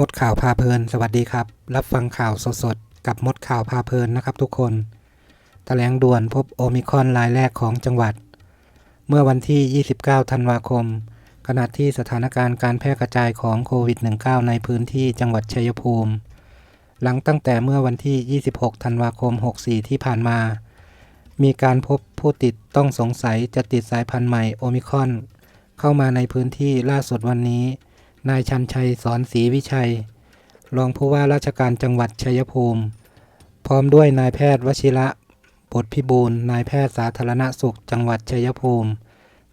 มดข่าวพาเพลิน สวัสดีครับ รับฟังข่าวสดๆ กับมดข่าวพาเพลินนะครับทุกคนแถลงด่วนพบโอมิคอนรายแรกของจังหวัด เมื่อวันที่ 29 ธันวาคม ขณะที่สถานการณ์การแพร่กระจายของโควิด -19 ในพื้นที่จังหวัดชัยภูมิ หลังตั้งแต่เมื่อวันที่ 26 ธันวาคม 64 ที่ผ่านมา มีการพบผู้ติดต้องสงสัยจะติดสายพันธุ์ใหม่โอมิคอน เข้ามาในพื้นที่ล่าสุดวันนี้ นายชันชัยสอนศรีวิชัย รองผู้ว่าราชการจังหวัดชัยภูมิ พร้อมด้วยนายแพทย์วชิระบทพิบูลนายแพทย์สาธารณสุขจังหวัดชัยภูมิ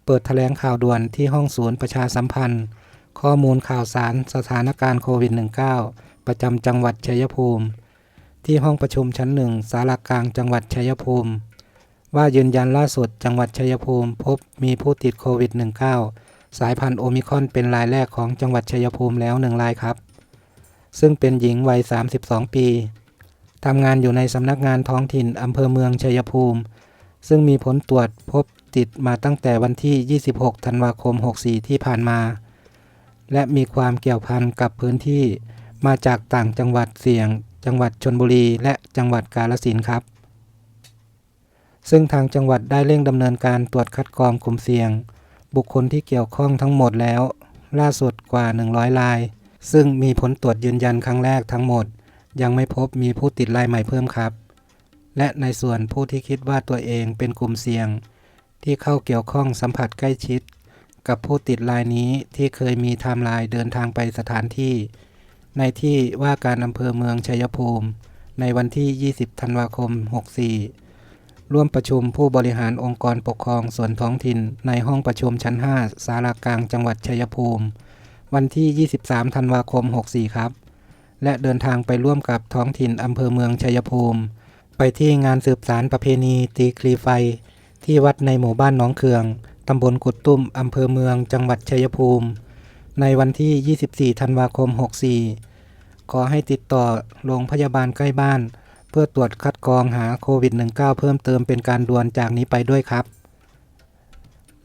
เปิดแถลงข่าวด่วนที่ห้องศูนย์ประชาสัมพันธ์ ข้อมูลข่าวสารสถานการณ์โควิด -19 ประจำจังหวัดชัยภูมิ ที่ห้องประชุมชั้นหนึ่งสารากลางจังหวัดชัยภูมิ ว่ายืนยันล่าสุดจังหวัดชัยภูมิ พบมีผู้ติดโควิด -19 สายพันธุ์โอมิคอนเป็นรายแรกของจังหวัดชัยภูมิแล้วหนึ่งรายครับ ซึ่งเป็นหญิงวัย 32 ปีทำงานอยู่ในสำนักงานท้องถิ่นอำเภอเมืองชัยภูมิ ซึ่งมีผลตรวจพบติดมาตั้งแต่วันที่ 26 ธันวาคม 64 ที่ผ่านมา และมีความเกี่ยวพันกับพื้นที่มาจากต่างจังหวัดเสี่ยง จังหวัดชนบุรีและจังหวัดกาฬสินครับ ซึ่งทางจังหวัดได้เร่งดำเนินการตรวจคัดกรองกลุ่มเสี่ยง บุคคลที่เกี่ยวข้องทั้งหมดแล้ว ล่าสุดกว่า 100ราย ซึ่งมีผลตรวจยืนยันครั้งแรกทั้งหมด ยังไม่พบมีผู้ติดรายใหม่เพิ่มครับ และในส่วนผู้ที่คิดว่าตัวเองเป็นกลุ่มเสี่ยง ที่เข้าเกี่ยวข้องสัมผัสใกล้ชิด กับผู้ติดรายนี้ที่เคยมีไทม์ไลน์เดินทางไปสถานที่ ในที่ว่าการอำเภอเมืองชัยภูมิ ในวันที่ 20 ธันวาคม 64 ร่วมประชุมผู้บริหารองค์กรปกครองส่วนท้องถิ่น ในห้องประชุมชั้น5สารากลางจังหวัดชัยภูมิ วันที่ 23 ธันวาคม 64 ครับ และเดินทางไปร่วมกับท้องถิ่นอำเภอเมืองชัยภูมิ ไปที่งานสืบสารประเพณีตีคลีไฟ ที่วัดในหมู่บ้านหนองเคืองตำบลกุดตุ้มอำเภอเมืองจังหวัดชัยภูมิ ในวันที่ 24 ธันวาคม 64 ขอให้ติดต่อโรงพยาบาลใกล้บ้าน เพื่อตรวจคัดกรองหาโควิด -19 เพิ่มเติมเป็นการด่วนจากนี้ไปด้วยครับ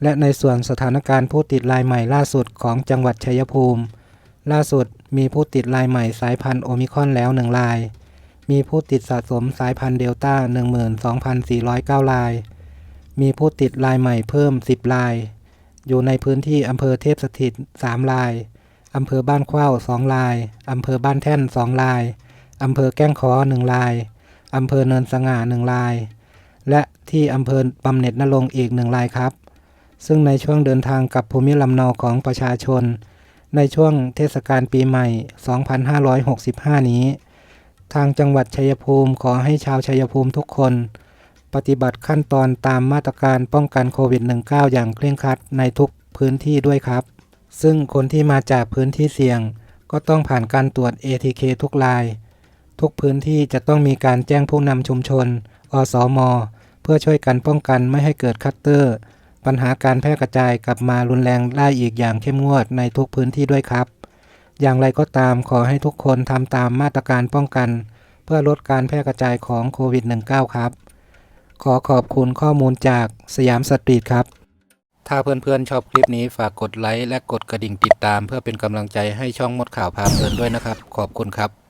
และในส่วนสถานการณ์ผู้ติดรายใหม่ล่าสุดของจังหวัดชัยภูมิ ล่าสุดมีผู้ติดรายใหม่สายพันธุ์โอมิคอนแล้ว1ราย มีผู้ติดสะสมสายพันธุ์เดลต้า 12,409 ราย มีผู้ติดรายใหม่เพิ่ม 10 ราย อยู่ในพื้นที่อำเภอเทพสถิต 3 รายอำเภอบ้านเข้าว2ราย อำเภอบ้านแท่น2ราย อำเภอแก้งขอ1ราย อำเภอเนินสง่า1ราย และที่อำเภอบำเหน็จนรงค์อีก1รายครับ ซึ่งในช่วงเดินทางกับภูมิลำเนาของประชาชน ในช่วงเทศกาลปีใหม่ 2565 นี้ ทางจังหวัดชัยภูมิขอให้ชาวชัยภูมิทุกคน ปฏิบัติขั้นตอนตามมาตรการป้องกันโควิด -19 อย่างเคร่งครัดในทุกพื้นที่ด้วยครับ ซึ่งคนที่มาจากพื้นที่เสี่ยงก็ต้องผ่านการตรวจ ATK ทุกราย ทุกพื้นที่จะต้องมีการแจ้งผู้นำชุมชน อสมเพื่อช่วยกันป้องกันไม่ให้เกิดคัตเตอร์ ปัญหาการแพร่กระจายกลับมารุนแรงได้อีกอย่างเข้มงวดในทุกพื้นที่ด้วยครับ อย่างไรก็ตามขอให้ทุกคนทำตามมาตรการป้องกัน เพื่อลดการแพร่กระจายของโควิด -19 ครับ ขอขอบคุณข้อมูลจากสยามสตรีทครับถ้าเพื่อนๆชอบคลิปนี้ฝากกดไลค์และกดกระดิ่งติดตามเพื่อเป็นกำลังใจให้ช่องมดข่าวพาเพลินด้วยนะครับ ขอบคุณครับ